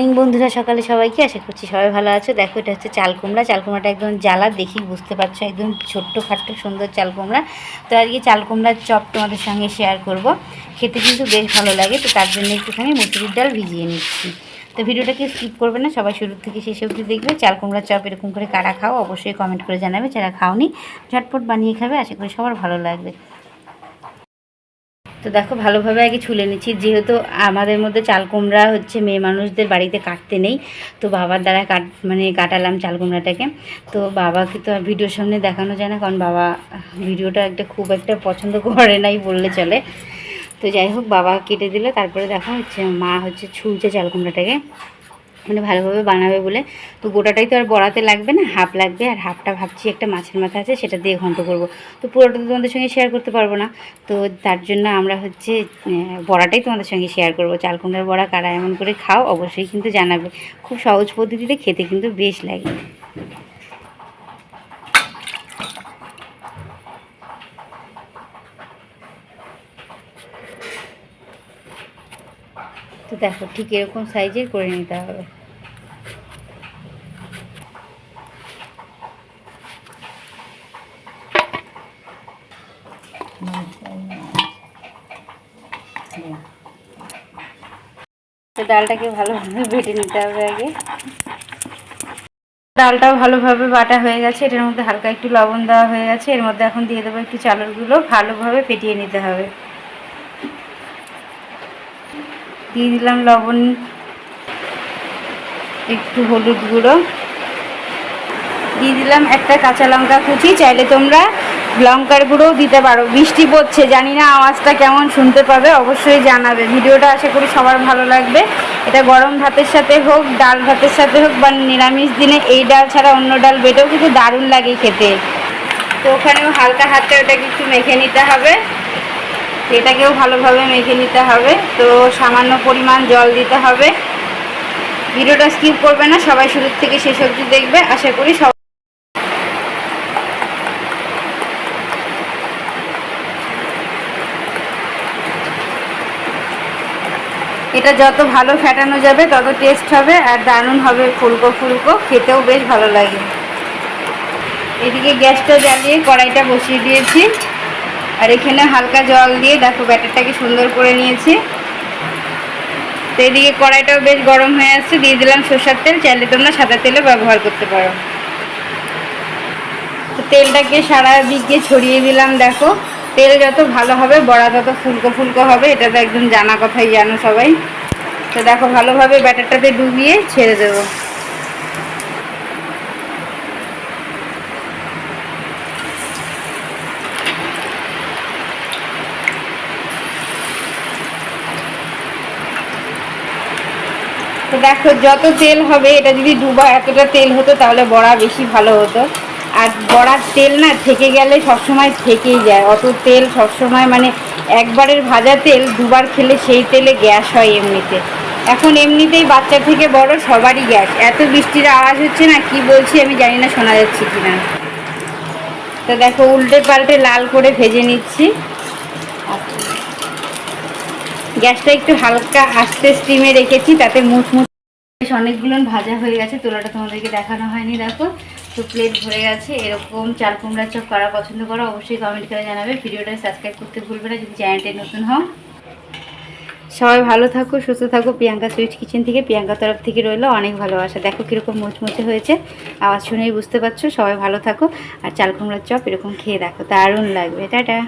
Morning বন্ধুরা, সকালে সবাইকে আশা করছি সবাই ভালো আছো। দেখো, এটা হচ্ছে চাল কুমড়া। চাল কুমড়াটা একদম জ্বালা, দেখি বুঝতে পারছ, একদম ছোট্ট খাট্ট সুন্দর চাল কুমড়া। তো আজকে চাল কুমড়ার চপ তোমাদের সঙ্গে শেয়ার করব। খেতে কিন্তু বেশ ভালো লাগে, তো তার জন্য একটুখানি মুসুরির ডাল ভিজিয়ে নিচ্ছি। তো ভিডিওটাকে স্কিপ করবে না, সবাই শুরু থেকে শেষ অবধি দেখবে। চাল কুমড়ার চপ এরকম করে কারা খাও, অবশ্যই কমেন্ট করে জানাবে। যারা খাওনি, ঝটপট বানিয়ে খাবে, আশা করি সবার ভালো লাগবে। তো দেখো, ভালোভাবে আগে ছুলে নিচ্ছি। যেহেতু আমাদের মধ্যে চাল কুমড়া হচ্ছে, মেয়ে মানুষদের বাড়িতে কাটতে নেই। তো বাবার দ্বারা কাট মানে কাটালাম চাল কুমড়াটাকে তো বাবাকে তো আর ভিডিওর সামনে দেখানো যায় না, কারণ বাবা ভিডিওটা একটা খুব একটা পছন্দ করে নাই বললে চলে। তো যাই হোক, বাবা কেটে দিলে। তারপরে দেখো হচ্ছে, মা হচ্ছে ছুলছে চাল কুমড়াটাকে মানে ভালোভাবে বানাবে বলে। তো গোটাটাই তো আর বড়াতে লাগবে না, হাফ লাগবে। আর হাফটা ভাবছি একটা মাছের মাথা আছে, সেটা দিয়ে ঘন্ট করব। তো পুরোটা তো তোমাদের সঙ্গে শেয়ার করতে পারব না। তো তার জন্য আমরা হচ্ছে বড়াটাই তোমাদের সঙ্গে শেয়ার করব। চাল কুমড়ার বড়া কারা এমন করে খাও, অবশ্যই কিন্তু জানাবে। খুব সহজ পদ্ধতিতে খেতে কিন্তু বেশ লাগে। তো দেখো, ঠিক এরকম সাইজের করে নিতে হবে। তো ডালটাকে ভালোভাবে বেটে নিতে হবে আগে। ডালটাও ভালোভাবে বাটা হয়ে গেছে, এটার মধ্যে হালকা একটু লবণ দেওয়া হয়ে গেছে, এর মধ্যে এখন দিয়ে দেবো একটু চালের গুঁড়ো ভালোভাবে ফেটিয়ে নিতে হবে। দিয়ে দিলাম লবণ, একটু হলুদ গুঁড়ো। দিয়ে দিলাম একটা কাঁচা লঙ্কা কুচি, চাইলে তোমরা লঙ্কার গুঁড়োও দিতে পারো। বৃষ্টি পড়ছে, জানি না আওয়াজটা কেমন শুনতে পাবে, অবশ্যই জানাবে। ভিডিওটা আশা করি সবার ভালো লাগবে। এটা গরম ভাতের সাথে হোক, ডাল ভাতের সাথে হোক, বা নিরামিষ দিনে এই ডাল ছাড়া অন্য ডাল বেটেও কিন্তু দারুণ লাগে খেতে। তো ওখানেও হালকা হাতে ওটাকে একটু মেখে নিতে হবে। এটাকেও ভালোভাবে মেখে নিতে হবে। তো সামান্য পরিমাণ জল দিতে হবে। ভিডিওটা স্কিপ করবে না, সবাই শুরু থেকে শেষ অবধি দেখবে। আশা করি সবাই এটা যত ভালো ফেটানো যাবে, তত টেস্ট হবে আর দারুণ হবে ফুলকো ফুলকো। খেতেও বেশ ভালো লাগে। এদিকে গ্যাসটা জ্বালিয়ে কড়াইটা বসিয়ে দিয়েছি। আর এখানে হালকা জল দিয়ে দেখো ব্যাটারটাকে সুন্দর করে নিয়েছি। তো এদিকে কড়াইটাও বেশ গরম হয়ে আসছে দিয়ে দিলাম সর্ষার তেল। চাইলে তোমরা সাদা তেলও ব্যবহার করতে পারো। তো তেলটাকে সারা দিকে ছড়িয়ে দিলাম, দেখো। তেল যত ভালো হবে, বড়া তত ফুলকো ফুলকো হবে, এটা তো একদম জানা কথাই, জানো সবাই। তো দেখো ভালোভাবে ব্যাটারটাতে ডুবিয়ে ছেড়ে দেবো। দেখো, যত তেল হবে, এটা যদি ডুবা এতটা তেল হতো, তাহলে বড়া বেশি ভালো হতো। আর বড়ার তেল না থেকে গেলে সবসময় থেকেই যায়। অত তেল সবসময় মানে একবারের ভাজা তেল দুবার খেলে সেই তেলে গ্যাস হয় এমনিতে। এখন এমনিতেই বাচ্চা থেকে বড় সবারই গ্যাস। এত বৃষ্টির আওয়াজ হচ্ছে না, কি বলছি আমি জানি না, শোনা যাচ্ছে কি না তো দেখো, উল্টে পাল্টে লাল করে ভেজে নিচ্ছি। গ্যাসটা একটু হালকা আস্তে স্টিমে রেখেছি, তাতে মুচমুচ অনেকগুলো ভাজা হয়ে গেছে, তোলাটা তোমাদেরকে দেখানো হয়নি, দেখো। তো প্লেট ভরে গেছে, এরকম চাল কুমড়ার চপ করা পছন্দ করো অবশ্যই কমেন্ট করে জানাবে। ভিডিওটা সাবস্ক্রাইব করতে ভুলবে না, যদি চ্যানেলটি নতুন হও। সবাই ভালো থাকো, সুস্থ থাকো। প্রিয়াঙ্কা সুইট কিচেন থেকে প্রিয়াঙ্কা তরফ থেকে রইল অনেক ভালোবাসা। দেখো কীরকম মুচমুচে হয়েছে, আওয়াজ শুনেই বুঝতে পারছ। সবাই ভালো থাকো, আর চাল কুমড়ার চপ এরকম খেয়ে দেখো, দারুণ লাগবে। টাটা।